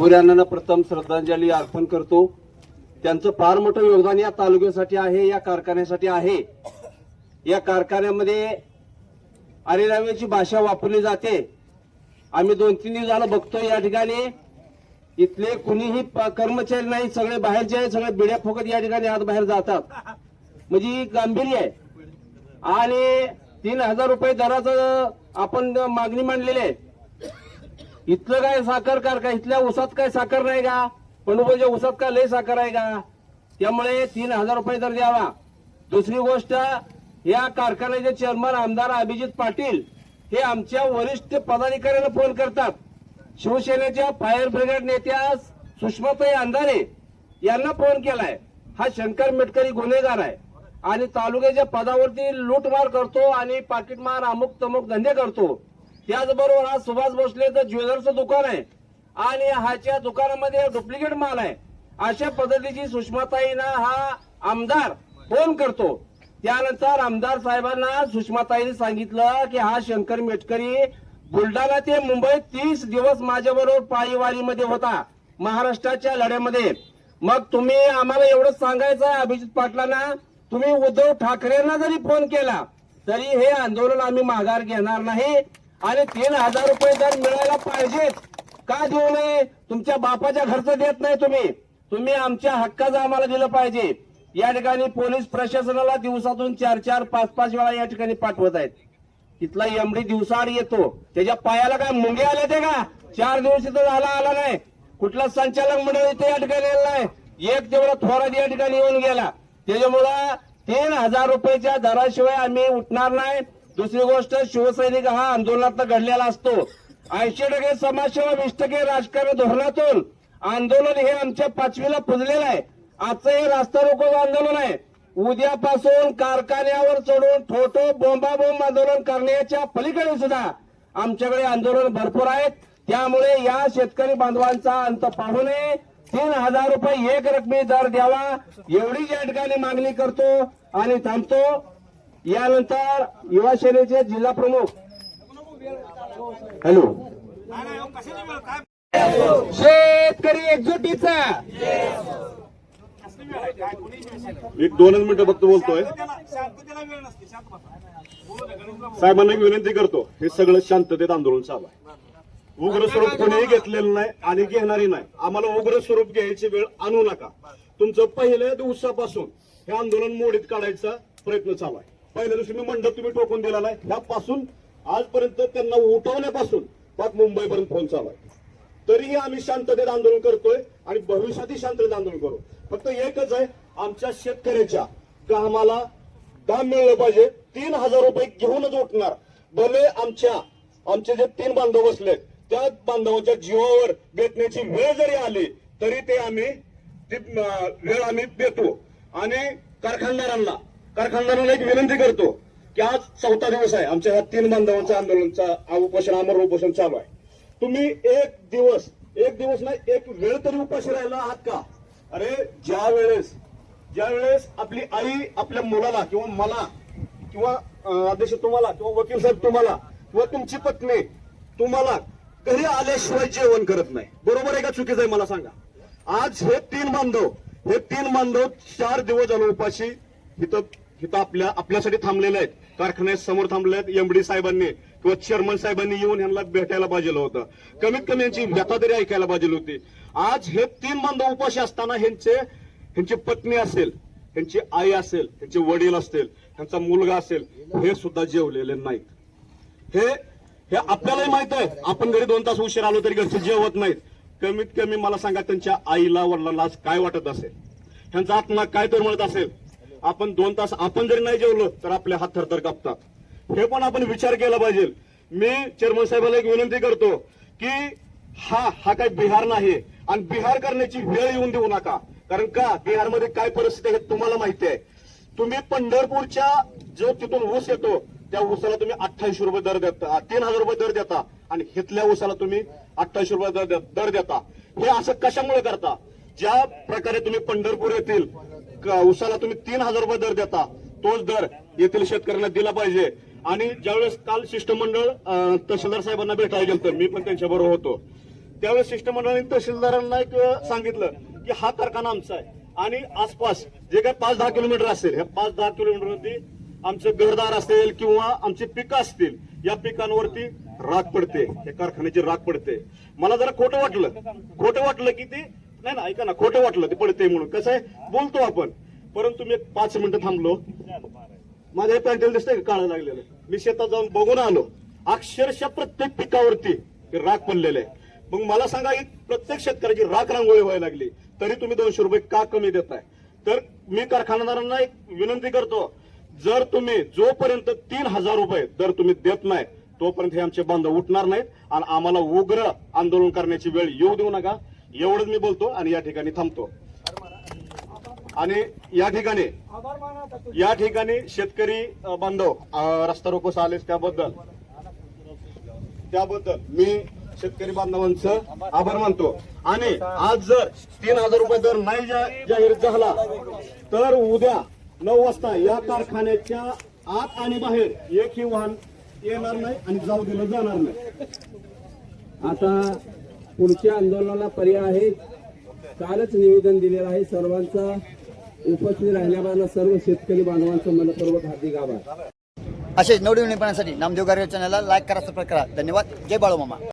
मोऱ्यांना प्रथम श्रद्धांजली अर्पण करतो. त्यांचं फार मोठं योगदान या तालुक्यासाठी आहे या कारखान्यासाठी आहे. या कारखान्यामध्ये अरेराव्याची भाषा वापरली जाते. आम्ही दोन तीन दिवस झालं बघतो या ठिकाणी. इथले कुणीही प- कर्मचारी नाही सगळे बाहेरचे आहे सगळे बिड्या फुकत या ठिकाणी आत बाहेर जातात. म्हणजे ही गांभीर्य आहे. आणि तीन हजार रुपये दराचं आपण मागणी मांडलेली आहे. इथलं काय साखर कारखा इथल्या ऊसात काय साखर नाही का? पंढरपूरच्या ऊसात का लय साखर आहे का? त्यामुळे तीन हजार रुपये दर द्यावा. दुसरी गोष्ट या कारखान्याचे चेअरमन आमदार अभिजित पाटील हे आमच्या वरिष्ठ पदाधिकाऱ्यांना फोन करतात. शिवसेनेच्या फायर ब्रिगेड नेत्या सुषमाताई अंधारे यांना फोन केलाय. हा शंकर मेटकरी गुन्हेगार आहे आणि तालुक्याच्या पदावरती लूटमार करतो आणि पाकिटमार अमुक तमुक धंदे करतो. त्याचबरोबर हा सुभाष भोसलेचं ज्वेलरचं दुकान आहे. आणि ह्याच्या दुकानामध्ये डुप्लिकेट माल आहे. अशा पद्धतीची सुषमाताईंना हा आमदार फोन करतो. त्यानंतर आमदार साहेबांना सुषमाताईने सांगितलं की हा शंकर मेटकरी बुलढाणा ते मुंबईत तीस दिवस माझ्याबरोबर पायीवारीमध्ये होता. महाराष्ट्राच्या लढ्यामध्ये. मग तुम्ही आम्हाला एवढंच सांगायचं आहे अभिजित पाटलांना. तुम्ही उद्धव ठाकरेंना जरी फोन केला तरी हे आंदोलन आम्ही माघार घेणार नाही. आणि तीन हजार रुपये दर मिळायला पाहिजेत. का देऊ नये? तुमच्या बापाच्या खर्च देत नाही तुम्ही. तुम्ही आमच्या हक्काचं आम्हाला दिलं पाहिजे. या ठिकाणी पोलीस प्रशासनाला दिवसातून चार चार पाच पाच वेळा या ठिकाणी पाठवत आहेत. तिथला एमडी दिवसाआड येतो. त्याच्या पायाला काय मुंगे आले ते का? चार दिवस इथं झाला आला नाही. कुठला संचालक मंडळ इथे या ठिकाणी आलेला नाही. एक तेवढा थोरात या ठिकाणी येऊन गेला. त्याच्यामुळं तीन हजार रुपयाच्या दराशिवाय आम्ही उठणार नाही. दुसरी गोष्ट शिवसैनिक हा आंदोलनात घडलेला असतो. ऐंशी टक्के समाजसेवा वीस टक्के राजकारण धोरणातून आंदोलन हे आमच्या पाचवीला पुजलेलं आहे. आजचं हे रास्ता रोको आंदोलन आहे. उद्यापासून कारखान्यावर चढून ठोठो बोंबाबोंब आंदोलन करण्याच्या पलीकडे सुद्धा आमच्याकडे आंदोलन भरपूर आहेत. त्यामुळे या शेतकरी बांधवांचा अंत पाहू नये. तीन हजार रुपये एक रकमी दर द्यावा. एवढी या ठिकाणी मागणी करतो आणि थांबतो. यानंतर युवा सेनेचे जिल्हा प्रमुख. हॅलो. शेतकरी एकजुटीचा. एक दोनच मिनिटं फक्त बोलतोय. साहेबांना एक विनंती करतो हे सगळं शांततेत आंदोलन चालू आहे. उग्र स्वरूप कोणीही घेतलेलं नाही आणि घेणारी नाही. आम्हाला उग्र स्वरूप घ्यायची वेळ आणू नका. तुमचं पहिल्या दिवसापासून हे आंदोलन मोडीत काढायचा प्रयत्न चालू आहे. पहिल्या दिवशी मी मंडप तुम्ही टोकून दिला नाही ह्यापासून आजपर्यंत त्यांना उठवण्यापासून पाक मुंबईपर्यंत फोन चालू आहे. तरीही आम्ही शांततेत आंदोलन करतोय आणि भविष्यातही शांततेत आंदोलन करू. फक्त एकच आहे आमच्या शेतकऱ्याच्या कामाला काम मिळलं पाहिजे. तीन हजार रुपये घेऊनच उठणार. भले आमच्या आमचे जे तीन बांधव बसले त्या बांधवांच्या जीवावर बेतण्याची वेळ जरी आली तरी ते आम्ही ती वेळ आम्ही देतो. आणि कारखानदारांना कारखानदारांना एक विनंती करतो की आज चौथा दिवस आहे. आमच्या ह्या तीन बांधवांचा आंदोलनचा उपोषण अमर उपोषण चालू आहे. तुम्ही एक दिवस एक दिवस नाही एक वेळ तरी उपाशी राहिला आहात का? अरे ज्या वेळेस ज्या वेळेस आपली आई आपल्या मुलाला किंवा मला किंवा आदेश अध्यक्ष तुम्हाला किंवा वकील साहेब तुम्हाला किंवा तुमची पत्नी तुम्हाला घरी आल्याशिवाय जेवण करत नाही. बरोबर आहे का चुकीचं आहे मला सांगा? आज हे तीन बांधव हे तीन बांधव चार दिवस झाले उपाशी इथं इथं आपल्या आपल्यासाठी थांबलेले आहेत. कारखान्यात समोर थांबले आहेत एमडी साहेबांनी किंवा चेअरमन साहेबांनी येऊन यांना भेटायला पाहिजे होतं. कमीत कमी यांची व्यथा तरी ऐकायला पाहिजे होती. आज हे तीन बांधव उपाशी असताना ह्यांचे ह्यांची पत्नी असेल ह्यांची आई असेल ह्यांचे वडील असतील ह्यांचा मुलगा असेल हे सुद्धा जेवलेले नाहीत. हे हे आपल्यालाही माहीत आहे. आपण घरी दोन तास उशीर आलो तरी घरचे जेवत नाहीत. कमीत कमी मला सांगा त्यांच्या आईला वडिलांना आज काय वाटत असेल? त्यांचा आत्मा काय तर म्हणत असेल? आपण दोन तास आपण जरी नाही जेवलो तर आपले हात थरथर कापतात. हे पण आपण विचार केला पाहिजे. मी चेअरमन साहेबाला एक विनंती करतो की हा हा काही बिहार नाही आणि बिहार करण्याची वेळ येऊन देऊ नका. कारण का? बिहारमध्ये काय परिस्थिती आहे तुम्हाला माहिती आहे. तुम्ही पंढरपूरच्या जो तिथून ऊस येतो त्या ऊसाला तुम्ही अठ्ठावीसशे रुपये दर देता तीन हजार रुपये दर देता आणि हिथल्या ऊसाला तुम्ही अठ्ठावीसशे रुपये दर दर देता. हे असं कशामुळे करता? ज्या प्रकारे तुम्ही पंढरपूर येथील उसाला तुम्ही तीन हजार रुपये दर देता. तोच दर येथील शेतकऱ्यांना दिला पाहिजे. आणि ज्यावेळेस काल शिष्टमंडळ तहसीलदार साहेबांना भेटायला गेलं तर मी पण त्यांच्याबरोबर होतो. त्यावेळेस शिष्टमंडळाने तहसीलदारांना एक सांगितलं की हा कारखाना आमचा आहे. आणि आसपास जे काही पाच दहा किलोमीटर असेल ह्या पाच दहा किलोमीटरमध्ये आमचं घरदार असेल किंवा आमची पिकं असतील या पिकांवरती राग पडते. या कारखान्याची राग पडते. मला जरा खोटं वाटलं. खोटं वाटलं की ते नाही ना ऐका ना खोटं वाटलं ते पडते म्हणून. कसं आहे? बोलतो आपण. परंतु मी पाच मिनिटं थांबलो. माझ्या हे पॅन्टेल दिसतंय का काळं लागलेलं? मी शेतात जाऊन बघून आलो. अक्षरशः प्रत्येक पिकावरती ते राग पडलेले आहे. मग मला सांगा की प्रत्येक शेतकऱ्याची राख रांगोळी व्हायला लागली. तरी तुम्ही दोनशे रुपये का कमी देताय? तर मी कारखानदारांना एक विनंती करतो. जर तुम्ही जोपर्यंत तीन हजार रुपये दर तुम्ही देत नाही तोपर्यंत हे आमचे बांधव उठणार नाहीत. आणि आम्हाला उग्र आंदोलन करण्याची वेळ येऊ देऊ नका. एवढंच मी बोलतो आणि या ठिकाणी थांबतो. आणि या ठिकाणी या ठिकाणी शेतकरी बांधव रस्ता रोकोस आलेस त्याबद्दल. त्याबद्दल मी शेतकरी बांधवांचं आभार मानतो. आणि आज जर तीन हजार रुपये दर नाही जा- जाहीर झाला तर उद्या नऊ वाजता या कारखान्याच्या आत आणि बाहेर एकही वाहन येणार नाही आणि जाऊ दिलं जाणार नाही. आता पुढच्या आंदोलनाला पर्याय आहे. कालच निवेदन दिलेलं आहे सर्वांचा. उपस्थित राहण्याबाबत सर्व शेतकरी बांधवांचं मनपूर्वक हार्दिक आभार. असेच नवनवीनपणासाठी नामदेव गारे चॅनलला लाईक करा सबस्क्राईब करा. धन्यवाद. जय बाळू मामा